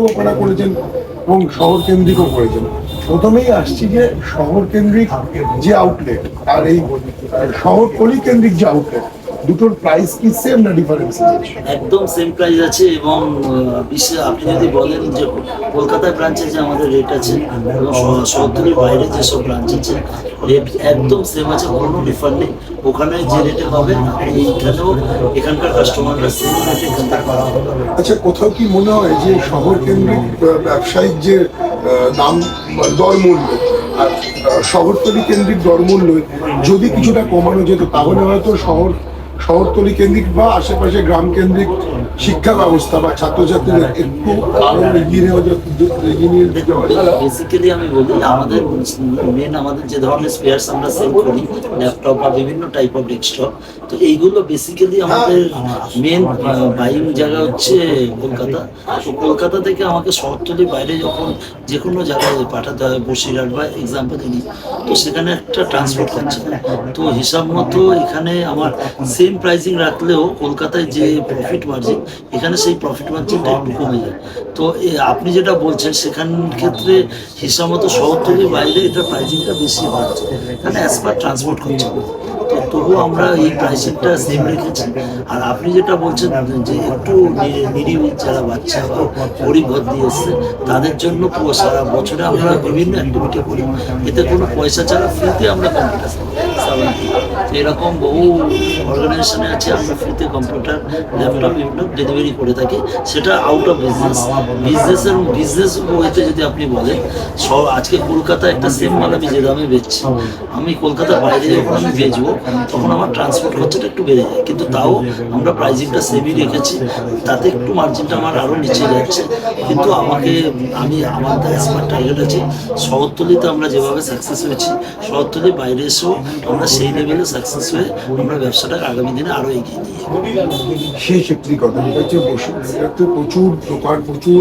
ওনারা করেছেন এবং শহর কেন্দ্রিকও করেছেন। প্রথমেই আসছি যে শহর কেন্দ্রিক যে আউটলেট আর এই শহর কলি কেন্দ্রিক যে আউটলেট দুটোর প্রাইস কি সেম না ডিফারেন্স একদম সেম প্রাইস আছে এবং বিশ্বে আপনি যদি বলেন যে কলকাতায় ব্রাঞ্চে যে আমাদের রেট আছে এবং শহরতলির বাইরে যেসব ব্রাঞ্চ আছে রেট একদম সেম আছে কোনো ডিফার নেই ওখানে যে রেটে পাবেন এইখানেও এখানকার কাস্টমাররা সেম রেটে এখান থেকে পাওয়া হবে। আচ্ছা কোথাও কি মনে হয় যে শহর কেন্দ্রিক ব্যবসায়িক যে দাম দরমূল্য আর শহরতলি কেন্দ্রিক দরমূল্য যদি কিছুটা কমানো যেত তাহলে হয়তো শহর শহরতলি কেন্দ্রিক বা আশেপাশে গ্রাম কেন্দ্রিক শিক্ষা ব্যবস্থা বা ছাত্রছাত্রীদের একটু আরও এগিয়ে নিয়ে। বেসিক্যালি আমি বলি, আমাদের মেন আমাদের যে ধরনের স্পেয়ার আমরা সেল করি ল্যাপটপ বা বিভিন্ন টাইপ অফ ডেস্কটপ তো এইগুলো বেসিক্যালি আমাদের মেন বাইং জায়গা হচ্ছে কলকাতা। তো কলকাতা থেকে আমাকে শহরতলি বাইরে যখন যে কোনো জায়গায় পাঠাতে হয় বসিরহাট বা এক্সাম্পল নিই তো সেখানে একটা ট্রান্সপোর্ট খরচা তো হিসাব মতো এখানে আমার সেম প্রাইসিং রাখলেও কলকাতায় যে প্রফিট মার্জিন এখানে সেই প্রফিট মার্জিনটা একটু কমে যায়। তো আপনি যেটা বলছেন সেখান ক্ষেত্রে হিসাব মতো শহরতলির বাইরে এটা প্রাইসিংটা বেশি হচ্ছে এখানে অ্যাজ পার ট্রান্সপোর্ট খরচা। তবুও আমরা এই প্রাইসিংটা সেম রেখেছি। আর আপনি যেটা বলছেন যে একটু নি- যারা বাচ্চা বা গরিব দিয়ে তাদের জন্য পুরো সারা বছরে আমরা বিভিন্ন অ্যাক্টিভিটি করি। এতে কোনো পয়সা ছাড়া ফ্রিতে আমরা কম্পিউটার এরকম বহু অর্গানাইজেশনে আছে, আমরা ফ্রিতে কম্পিউটার ল্যাপটপ বিভিন্ন ডেলিভারি করে থাকি। সেটা আউট অফ বিজনেস বিজনেসের বিজনেস ওয়েতে যদি আপনি বলেন, সব আজকে কলকাতা একটা সেম মাল আমি যে দামে বেচছি। আমি কলকাতার বাইরে যখন আমি বেচবো, তখন আমার ট্রান্সপোর্ট খরচাটা একটু বেড়ে যায়। কিন্তু তাও আমরা প্রাইজিংটা সেমই রেখেছি। তাতে একটু মার্জিনটা আমার আরও নিচে যাচ্ছে। কিন্তু আমাকে, আমি আমার অ্যাসপার টার্গেট আছে। শহরতলিতে আমরা যেভাবে সাকসেস হয়েছি, শহরতলি বাইরে এসেও আমরা সেই লেভেলে সাকসেস হয়ে আমরা ব্যবসাটা আগামী দিনে আরও এগিয়ে নিয়ে যাব। ক্ষেত্রে কথা যেটা হচ্ছে প্রচুর দোকান প্রচুর